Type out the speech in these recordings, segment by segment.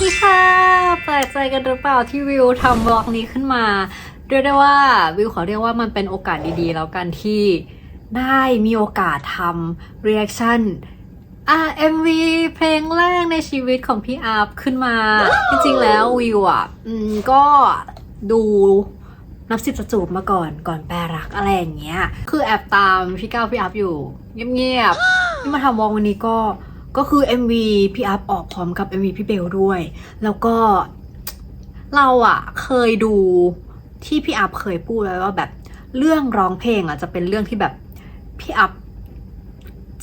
ดีค่ะ แปลกใจกันหรือเปล่าที่วิวทำบล็อกนี้ขึ้นมา เรียกได้ว่าวิวขอเรียกว่ามันเป็นโอกาสดีๆ แล้วกันที่ได้มีโอกาสทำ reaction อะ MV เพลงแรกในชีวิตของพี่อาร์ฟขึ้นมา จริงๆแล้ววิวอะก็ดูนับสิบประจูบมาก่อนก่อนแปรรักอะไรอย่างเงี้ย คือแอบตามพี่ก้าวพี่อาร์อยู่ เงียบๆที่มาทำวงวันนี้ก็ ก็คือ MV พี่อาร์ฟออกพร้อมกับ MV พี่เบลด้วย แล้วก็เราอะเคยดูที่พี่อัพเคยพูดไว้ว่าแบบเรื่องร้องเพลงอะจะเป็นเรื่องที่แบบพี่อัพ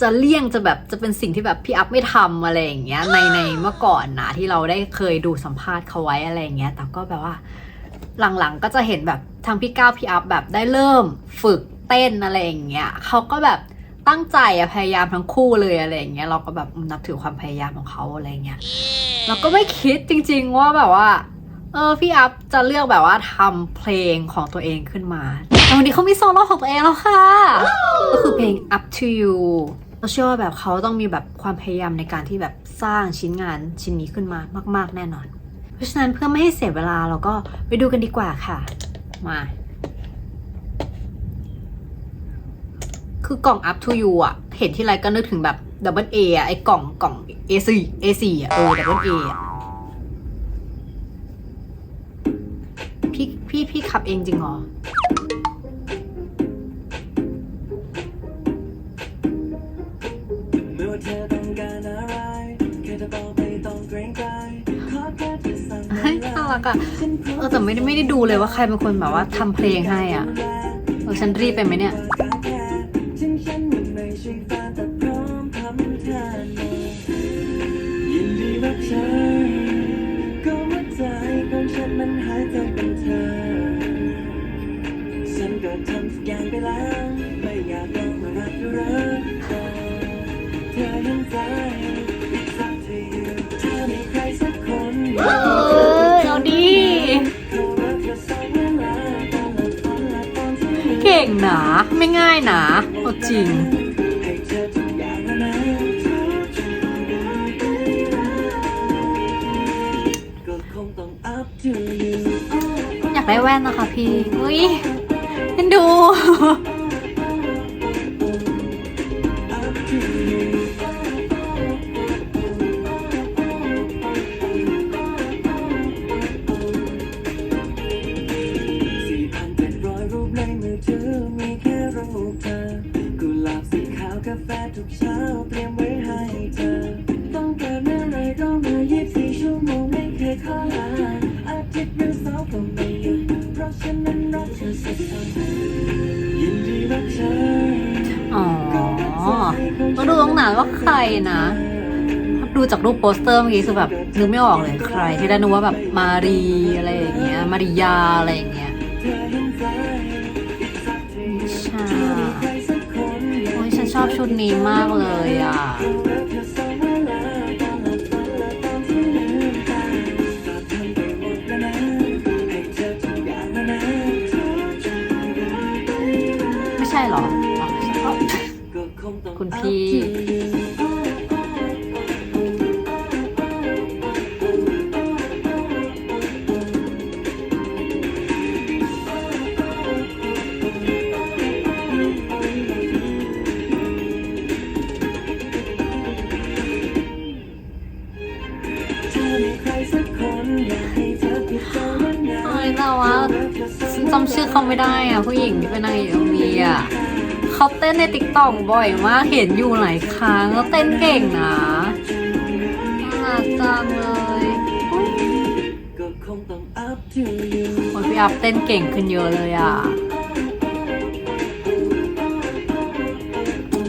จะเลี่ยงจะแบบจะเป็นสิ่งที่แบบพี่อัพไม่ทำอะไรอย่างเงี้ยในในเมื่อก่อนนะที่เราได้เคยดูสัมภาษณ์เขาไว้อะไรอย่างเงี้ย แต่ก็แบบว่า หลังๆก็จะเห็นแบบทางพี่ก้าวพี่อัพแบบได้เริ่มฝึกเต้นอะไรอย่างเงี้ยเขาก็แบบ ตั้งใจอะพยายามทั้งคู่เลยอะไรอย่างเงี้ยเราก็แบบนับถือความพยายามของเขาอะไรเงี้ยเราก็ไม่คิดจริง ๆ ว่าแบบว่า เออพี่อัพจะเลือกแบบว่าทำเพลงของตัวเองขึ้นมาแต่วันนี้เขามีโซโล่ของตัวเองแล้วค่ะ ก็คือเพลง up to you เราเชื่อว่าแบบเขาต้องมีแบบความพยายามในการที่แบบสร้างชิ้นงานชิ้นนี้ขึ้นมามาก ๆ แน่นอน เพราะฉะนั้นเพื่อไม่ให้เสียเวลาเราก็ไปดูกันดีกว่าค่ะ มา คือกล่อง up to you อะเห็นที่ไรก็นึกถึงแบบ double A อะไอ้กล่องกล่อง A4 A4 อะเออ double A อะพี่พี่พี่ขับเองจริงเหรอเธอต้องการอะไรแค่จะค่เธอสั่งเฮ้ยน่ารักอะเออแต่ไม่ได้ไม่ได้ดูเลยว่าใครเป็นคนแบบว่าทำเพลงให้อะเออฉันรีบไปไหมเนี่ยายใจเป็นเธอ ฉันก็ทำทุกอย่างไปแล้ว ไม่อยากลองมารักรักต่อเธอเห็นใจอมีใครสักคนเออเอาดี เก่งหนาไม่ง่ายหนาเอาจริง ได้แว่นนะคะพี่อุ้ยเห็นดู สี่พันเจ็ดร้อยรูปในมือถือมีแค่รูปเธอกุหลาบสีขาวกาแฟทุกเช้าเตรียม องดูตรงไหนว่าใครนะดูจากรูปโปสเตอร์เมื่อกี้คือแบบนึกไม่ออกเลยใคร ที่ได้นึกว่าแบบมารีอะไรอย่างเงี้ย มาริยาอะไรอย่างเงี้ยใช่เธอมีใครสักคนอยาโอ้ยฉันชอบชุดนี้มากเลยอะ จำชื่อเขาไม่ได้อะผู้หญิงที่เป็นนางเอกมีอะเขาเต้นในติ๊กต็อกบ่อยมากเห็นอยู่หลายครั้งแล้วเต้นเก่งนะน่ารักจังเลยคงต้อง up to you โอ้ยพี่อัพเต้นเก่งขึ้นเยอะเลยอะ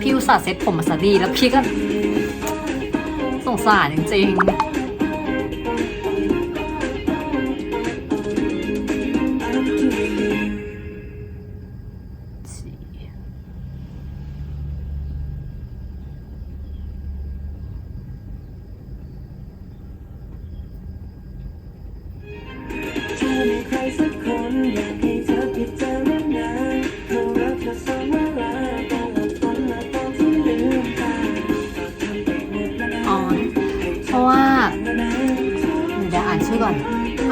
พี่อุตส่าห์เซ็ตผมมาซะดีแล้วพี่ก็สงสารจริง up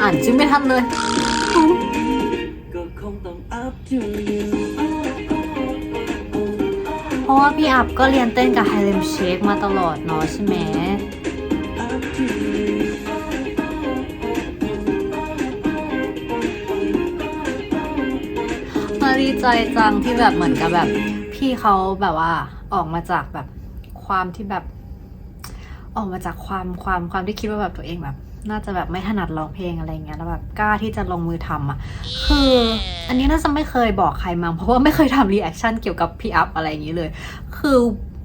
อ่านชื่อไม่ทันเลย ก็คงต้อง up to you เพราะว่าพี่อัพก็เรียนเต้นกับไฮเลมเชคมาตลอดเนาะใช่ไหม up to you มาดีใจจังที่แบบเหมือนกับแบบ พี่เขาแบบว่าออกมาจากแบบความที่แบบ ออกมาจากความความความที่คิดว่าแบบตัวเองแบบ น่าจะแบบไม่ถนัดร้องเพลงอะไรเงี้ยแล้วแบบกล้าที่จะลงมือทำอะ คืออันนี้น่าจะไม่เคยบอกใครมั้งเพราะว่าไม่เคยทำรีแอคชั่นเกี่ยวกับพี่อัพอะไรอย่างนี้เลย คือ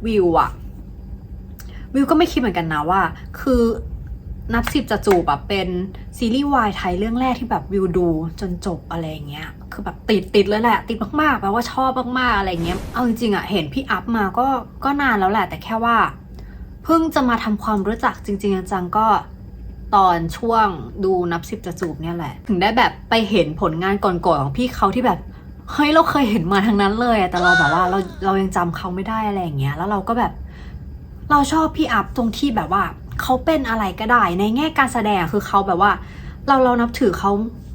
วิวอะวิวก็ไม่คิดเหมือนกันนะว่า คือนับสิบจะจูบแบบเป็นซีรีส์วายไทยเรื่องแรกที่แบบวิวดูจนจบอะไรเงี้ย คือแบบติดติดเลยแหละ ติดมากๆแปลว่าชอบมากๆอะไรเงี้ย เอาจริงๆอะเห็นพี่อัพมาก็ก็นานแล้วแหละ แต่แค่ว่า เพิ่งจะมาทำความรู้จักจริง ๆ จังๆก็ ตอนช่วงดูนับสิบจะจูบเนี่ยแหละ ถึงได้แบบไปเห็นผลงานก่อนๆของพี่เขาที่แบบเฮ้ยเราเคยเห็นมาทั้งนั้นเลยแต่เราแบบว่าเราเรายังจำเขาไม่ได้อะไรอย่างเงี้ยแล้วเราก็แบบ เราชอบพี่อัพตรงที่แบบว่าเขาเป็นอะไรก็ได้ในแง่การแสดงคือเขาแบบว่า เราเรานับถือเขา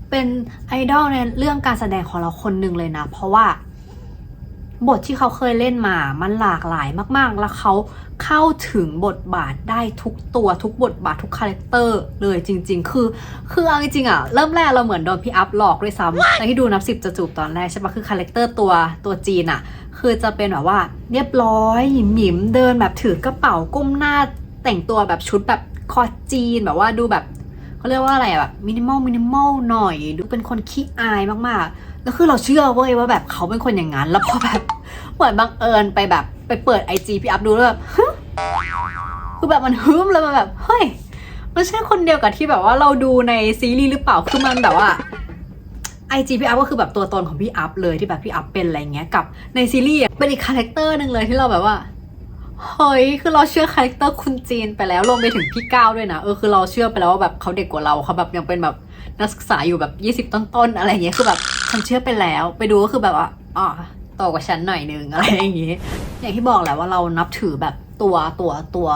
เป็นไอดอลในเรื่องการแสดงของเราคนหนึ่งเลยนะ เพราะว่า บทที่เขาเคยเล่นมา มันหลากหลายมากๆ แล้วเขาเข้าถึงบทบาทได้ทุกตัวทุกบทบาททุกคาแรคเตอร์เลยจริง ๆ คือ คือเอาจริงๆอะเริ่มแรกเราเหมือนโดนพี่อัพหลอกด้วยซ้ำในที่ดูนับสิบจะจูบตอนแรกใช่ปะคือคาแรคเตอร์ตัวตัวจีนอะคือจะเป็นแบบว่าเรียบร้อยหมิมเดินแบบถือกระเป๋าก้มหน้าแต่งตัวแบบชุดแบบคอจีนแบบว่าดูแบบเขาเรียกว่าอะไรแบบมินิมอลมินิมอลหน่อย ดูเป็นคนขี้อายมากๆ แล้วคือเราเชื่อเว้ยว่าแบบเขาเป็นคนอย่างนั้น แล้วพอแบบเหมือนบังเอิญไปแบบ ไปเปิดไอจีพี่อัพดูแล้วแบบคือแบบมันฮึมแล้วมันแบบเฮ้ยมันใช่คนเดียวกับที่แบบว่าเราดูในซีรีส์หรือเปล่าคือมันแบบว่าไอจีพี่อัพก็คือแบบตัวตนของพี่อัพเลยที่แบบพี่อัพเป็นอะไรเงี้ยกับในซีรีส์เป็นอีกคาแรคเตอร์หนึ่งเลยที่เราแบบว่าเฮ้ยคือเราเชื่อคาแรคเตอร์คุณจีนไปแล้วรวมไปถึงพี่ก้าวด้วยนะเออคือเราเชื่อไปแล้วว่าแบบเขาเด็กกว่าเราเขาแบบยังเป็นแบบนักศึกษาอยู่แบบยี่สิบต้นๆอะไรเงี้ยคือแบบ ฉันเชื่อไปแล้ว ไปดูก็คือแบบว่าอ๋อโตกว่าฉันหน่อยนึงอะไรอย่างงี้ อย่างที่บอกแหละว่าเรานับถือแบบตัวตัวตัว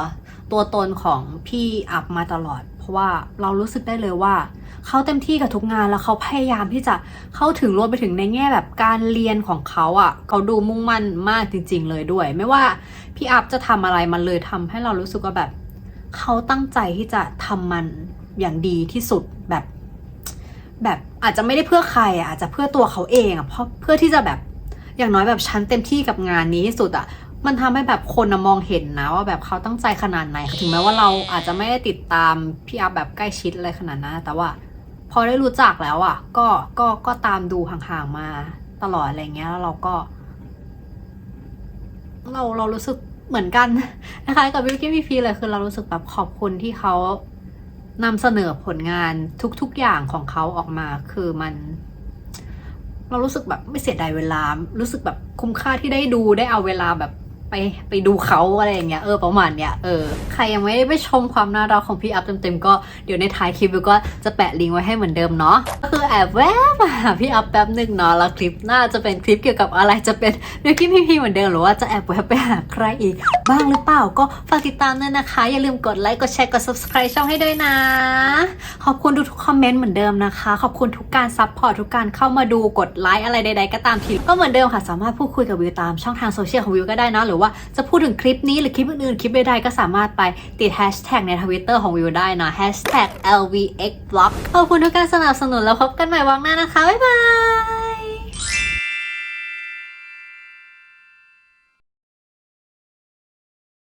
ตัวตนของพี่อัพมาตลอด เพราะว่าเรารู้สึกได้เลยว่าเขาเต็มที่กับทุกงานแล้วเขาพยายามที่จะเข้าถึงรวมไปถึงในแง่แบบการเรียนของเขาอะ่ะเขาดูมุ่งมั่นมากจริง ๆ เลยด้วย ไม่ว่าพี่อัพจะทำอะไรมันเลยทำให้เรารู้สึกว่าแบบเขาตั้งใจที่จะทำมันอย่างดีที่สุดแบบ แบบอาจจะไม่ได้เพื่อใครอะอาจจะเพื่อตัวเขาเองอะเพราะเพื่อที่จะแบบอย่างน้อยแบบฉันเต็มที่กับงานนี้ที่สุดอะมันทำให้แบบคนมองเห็นนะว่าแบบเขาตั้งใจขนาดไหนถึงแม้ว่าเราอาจจะไม่ได้ติดตามพี่อัพแบบใกล้ชิดอะไรขนาดนั้นแต่ว่า พอได้รู้จักแล้วอะก็ก็ก็ตามดูห่างๆมาตลอดอะไรเงี้ยแล้วเราก็ เราเรารู้สึกเหมือนกันนะคะกับวิวกี้พีพีเลยคือเรารู้สึกแบบขอบคุณที่เขา นำเสนอผลงานทุกๆอย่างของเขาออกมา คือมัน เรารู้สึกแบบไม่เสียดายเวลา รู้สึกแบบคุ้มค่าที่ได้ดูได้เอาเวลาแบบ ไปไปดูเขาอะไรอย่างเงี้ยเออประมาณเนี้ยเออใครยังไม่ได้ไปชมความน่ารักของพี่อัพเต็มๆก็เดี๋ยวในท้ายคลิปวิวก็จะแปะลิงก์ไว้ให้เหมือนเดิมเนาะก็คือแอบแวบมาหาพี่อัพแป๊บหนึ่งเนาะแล้วคลิปหน้าจะเป็นคลิปเกี่ยวกับอะไรจะเป็นเนื้อคลิปพี่ๆเหมือนเดิมหรือว่าจะแอบแวบไปหาใครอีก บ้างหรือเปล่าก็ฝากติดตามด้วยนะคะ อย่าลืมกดไลค์กดแชร์กด subscribe ช่องให้ด้วยนะ ขอบคุณทุกๆคอมเมนต์เหมือนเดิมนะคะ ขอบคุณทุกการซัพพอร์ตทุกการเข้ามาดูกดไลค์อะไรใด ๆ ก็ตามทีก็เหมือนเดิมค่ะสามารถพูดคุยกับวิวตามช่องทางโซเชียลของวิวก็ได้นะหรือว่าจะพูดถึงคลิปนี้หรือคลิปอื่นๆ คลิปใดๆก็สามารถไปติดแฮชแท็กในทวิตเตอร์ของวิวได้นะแฮชแท็ก lvxblog ขอบคุณทุกการสนับสนุนแล้วพบกันใหม่วันหน้านะคะ บ๊ายบาย